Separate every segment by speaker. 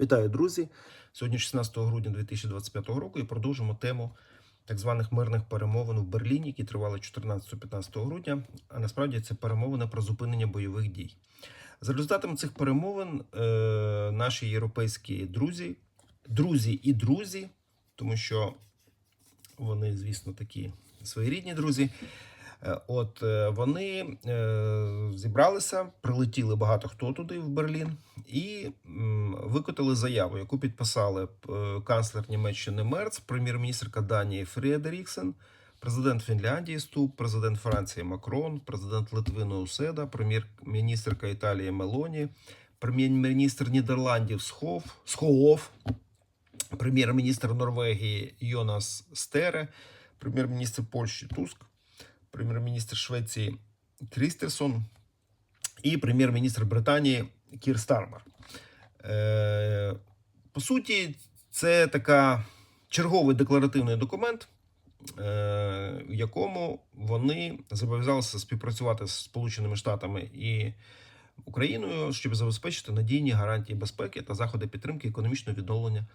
Speaker 1: Вітаю, друзі! Сьогодні 16 грудня 2025 року і продовжимо тему так званих мирних перемовин в Берліні, які тривали 14-15 грудня. А насправді це перемовини про зупинення бойових дій. За результатами цих перемовин е, наші європейські друзі, друзі і друзі, тому що вони, звісно, такі своєрідні друзі. Е, От е, вони е, зібралися, прилетіли багато хто туди в Берлін і викотили заяву, яку підписали канцлер Німеччини Мерц, прем'єр-міністрка Данії Фредеріксен, президент Фінляндії Ступ, президент Франції Макрон, президент Литви Уседа, прем'єр-міністрка Італії Мелоні, прем'єр-міністр Нідерландів Схов, Схооф, прем'єр-міністр Норвегії Йонас Стере, прем'єр-міністр Польщі Туск, прем'єр-міністр Швеції Крістерсон і прем'єр-міністр Британії Кір Стармер. Е, по суті, це така черговий декларативний документ, е, в якому вони зобов'язалися співпрацювати з Сполученими Штатами і Україною, щоб забезпечити надійні гарантії безпеки та заходи підтримки економічного відновлення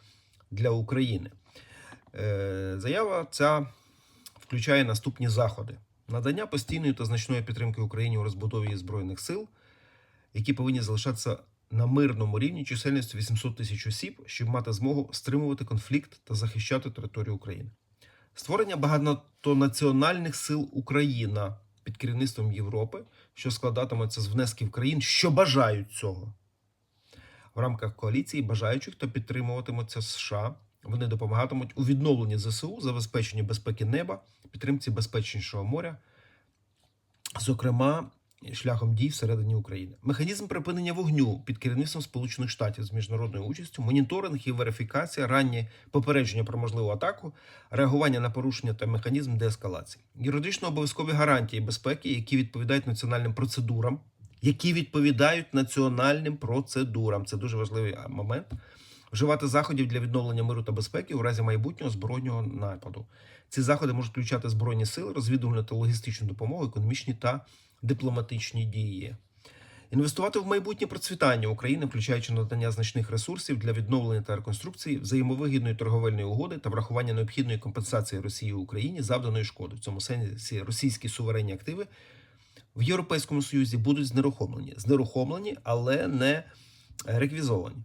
Speaker 1: для України. Е, Заява ця включає наступні заходи: надання постійної та значної підтримки Україні у розбудові збройних сил, які повинні залишатися на мирному рівні чисельністю 800 тисяч осіб, щоб мати змогу стримувати конфлікт та захищати територію України. Створення багатонаціональних сил Україна під керівництвом Європи, що складатиметься з внесків країн, що бажають цього. В рамках коаліції бажаючих та підтримуватимуться США. Вони допомагатимуть у відновленні ЗСУ, забезпеченні безпеки неба, підтримці безпечнішого моря, зокрема шляхом дій всередині України. Механізм припинення вогню під керівництвом Сполучених Штатів з міжнародною участю, моніторинг і верифікація, раннє попередження про можливу атаку, реагування на порушення та механізм деескалації, юридично обов'язкові гарантії безпеки, які відповідають національним процедурам, які відповідають національним процедурам. Це дуже важливий момент. Вживати заходів для відновлення миру та безпеки у разі майбутнього збройного нападу. Ці заходи можуть включати збройні сили, розвідувальну та логістичну допомогу, економічні та дипломатичні дії. Інвестувати в майбутнє процвітання України, включаючи надання значних ресурсів для відновлення та реконструкції взаємовигідної торговельної угоди та врахування необхідної компенсації Росії Україні завданої шкоди. В цьому сенсі російські суверенні активи в Європейському Союзі будуть знерухомлені. Знерухомлені, але не реквізовані.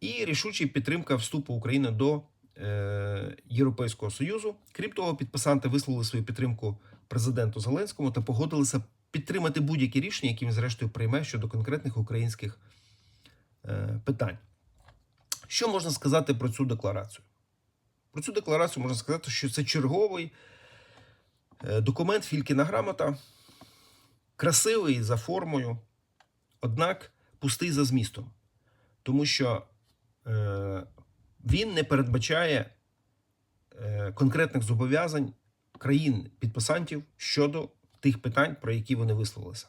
Speaker 1: І рішуча підтримка вступу України до е, Європейського Союзу. Крім того, підписанти висловили свою підтримку президенту Зеленському та погодилися підтримати будь-які рішення, які він зрештою прийме щодо конкретних українських е, питань. Що можна сказати про цю декларацію? Про цю декларацію можна сказати, що це черговий е, документ Фількіна грамота, красивий за формою, однак пустий за змістом. Тому що він не передбачає е, конкретних зобов'язань країн-підписантів щодо тих питань, про які вони висловилися.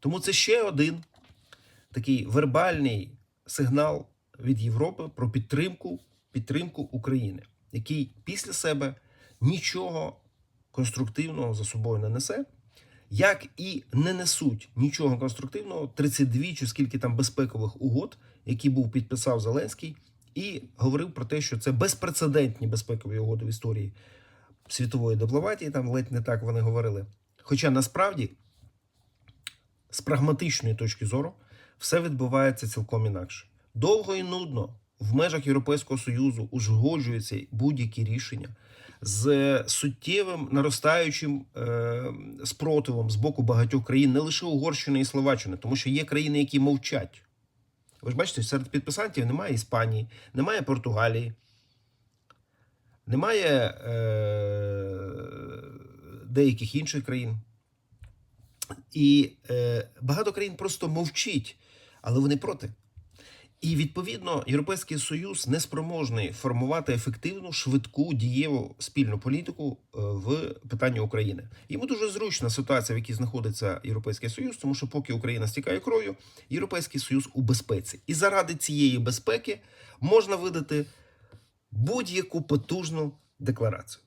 Speaker 1: Тому це ще один такий вербальний сигнал від Європи про підтримку, підтримку України, який після себе нічого конструктивного за собою не несе, як і не несуть нічого конструктивного 32 чи скільки там безпекових угод, які був підписав Зеленський, і говорив про те, що це безпрецедентні безпекові угоди в історії світової дипломатії, там ледь не так вони говорили. Хоча насправді, з прагматичної точки зору, все відбувається цілком інакше. Довго і нудно в межах Європейського Союзу узгоджуються будь-які рішення з суттєвим наростаючим е, спротивом з боку багатьох країн, не лише Угорщини і Словаччини, тому що є країни, які мовчать. Ви ж бачите, серед підписантів немає Іспанії, немає Португалії, немає е, деяких інших країн. І е, багато країн просто мовчить, але вони проти. І відповідно Європейський Союз не спроможний формувати ефективну, швидку, дієву спільну політику е, в питанні України. Йому дуже зручна ситуація, в якій знаходиться Європейський Союз, тому що поки Україна стікає кров'ю, Європейський Союз у безпеці. І заради цієї безпеки можна видати будь-яку потужну декларацію.